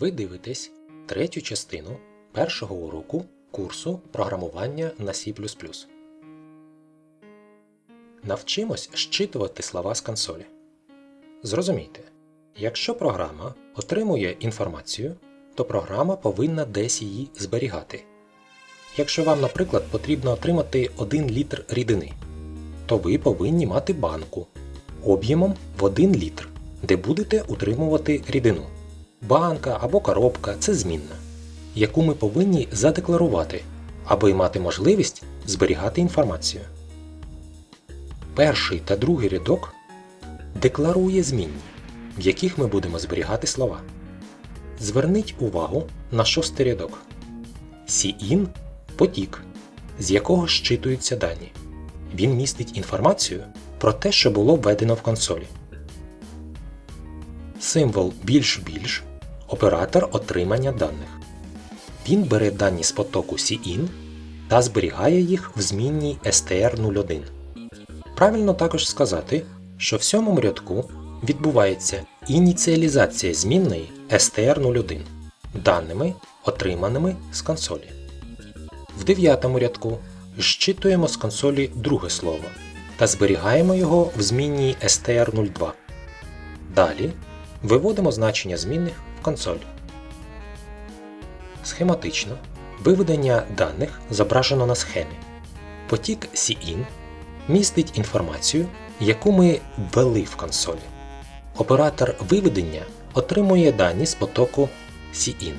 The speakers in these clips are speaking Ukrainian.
Ви дивитесь третю частину першого уроку курсу програмування на C. Навчимось щитувати слова з консолі. Зрозумійте, якщо програма отримує інформацію, то програма повинна десь її зберігати. Якщо вам, наприклад, потрібно отримати 1 літр рідини, то ви повинні мати банку об'ємом в 1 літр, де будете утримувати рідину. Банка або коробка це змінна, яку ми повинні задекларувати, аби мати можливість зберігати інформацію. Перший та другий рядок декларує змінні, в яких ми будемо зберігати слова. Зверніть увагу на шостий рядок. Cin – потік, з якого щитуються дані. Він містить інформацію про те, що було введено в консолі. Символ більш-більш оператор отримання даних. Він бере дані з потоку Cin та зберігає їх в змінній str01. Правильно також сказати, що в сьомому рядку відбувається ініціалізація змінної str01 даними, отриманими з консолі. В дев'ятому рядку зчитуємо з консолі друге слово та зберігаємо його в змінній str02. Далі виводимо значення змінних консоль. Схематично виведення даних зображено на схемі. Потік Cin містить інформацію, яку ми ввели в консолі. Оператор виведення отримує дані з потоку Cin,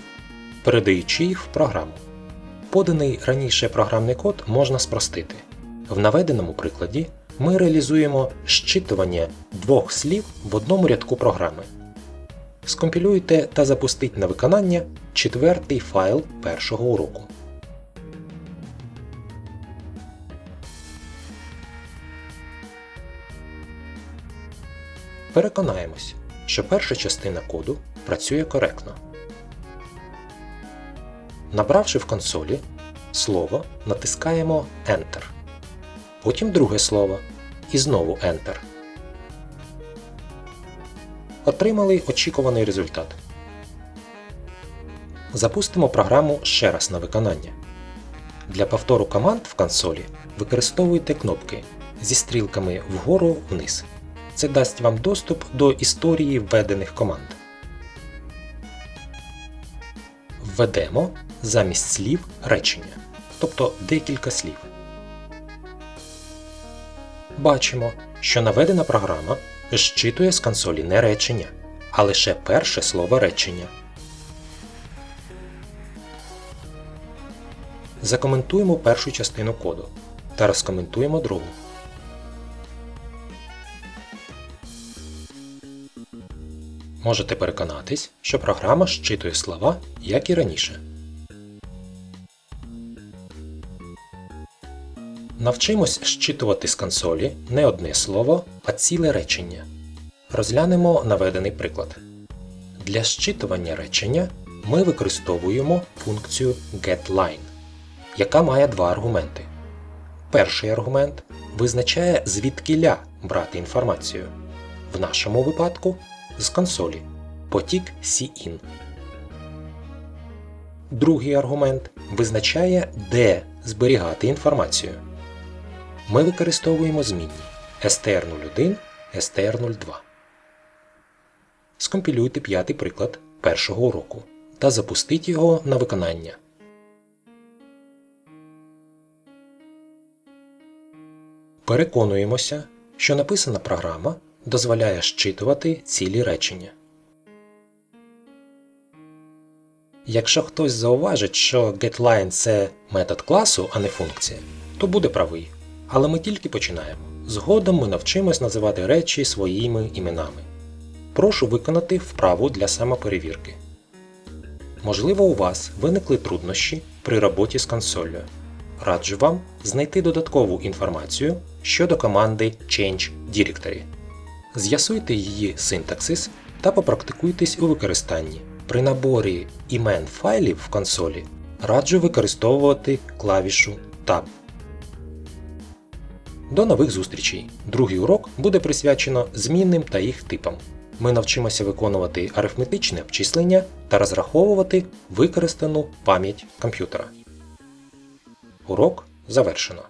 передаючи їх в програму. Поданий раніше програмний код можна спростити. В наведеному прикладі ми реалізуємо щитування двох слів в одному рядку програми. Скомпілюйте та запустіть на виконання четвертий файл першого уроку. Переконаємось, що перша частина коду працює коректно. Набравши в консолі слово, натискаємо Enter. Потім друге слово і знову Enter. Отримали очікуваний результат. Запустимо програму ще раз на виконання. Для повтору команд в консолі використовуйте кнопки зі стрілками вгору вниз. Це дасть вам доступ до історії введених команд. Введемо замість слів речення, тобто декілька слів. Бачимо, що наведена програма зчитує з консолі не речення, а лише перше слово речення. Закоментуємо першу частину коду та розкоментуємо другу. Можете переконатись, що програма щитує слова, як і раніше. Навчимось щитувати з консолі не одне слово, а ціле речення. Розглянемо наведений приклад. Для щитування речення ми використовуємо функцію getLine, яка має два аргументи. Перший аргумент визначає звідкиля брати інформацію. В нашому випадку з консолі потік Cin. Другий аргумент визначає, де зберігати інформацію. Ми використовуємо змінні str01, str02. Скомпілюйте п'ятий приклад першого уроку та запустіть його на виконання. Переконуємося, що написана програма дозволяє щитувати цілі речення. Якщо хтось зауважить, що getLine це метод класу, а не функція, то буде правий. Але ми тільки починаємо. Згодом ми навчимось називати речі своїми іменами. Прошу виконати вправу для самоперевірки. Можливо, у вас виникли труднощі при роботі з консоллю. Раджу вам знайти додаткову інформацію щодо команди Change Directory. З'ясуйте її синтаксис та попрактикуйтесь у використанні. При наборі імен файлів в консолі раджу використовувати клавішу Tab. До нових зустрічей! Другий урок буде присвячено змінним та їх типам. ми навчимося виконувати арифметичне обчислення та розраховувати використану пам'ять комп'ютера. Урок завершено.